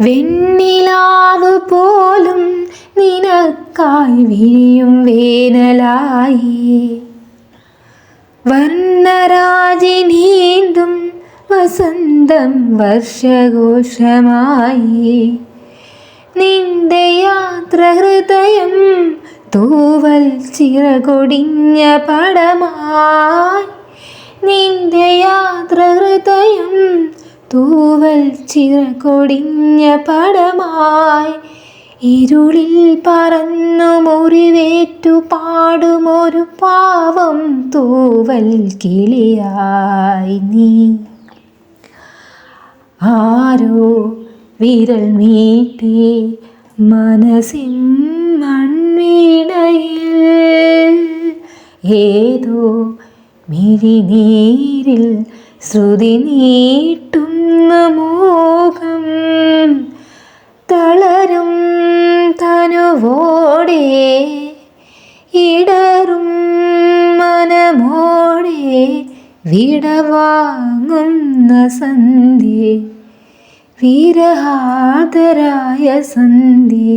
വെണ്ണിലാവ് പോലും നിനക്കായി വിരിയും വേനലായി. വർണരാജി നീന്തും വസന്തം വർഷഘോഷമായി. നിന്റെ യാത്ര ഹൃദയം തൂവൽ ചിറകൊടിഞ്ഞ പടമായി. നിന്റെ യാത്ര ഹൃദയം തൂവൽ ചിറകൊടിഞ്ഞ പടമായി ഇരുളിൽ പറന്നു മുറിവേറ്റു പാടുമൊരു പാവം തൂവൽ കിളിയായി നീ. ആരോ വിരൽ നീട്ടി മനസ്സിൻ മൺവീണയിൽ ഏതോ മിഴിനീരിൽ ശ്രുതി നീട്ടുന്ന മോഹം തളരും തനുവോടെ ഇടറും മനമോടെ വിടവാങ്ങുന്ന സന്ധ്യ വിരഹാതരായ സന്ധ്യ.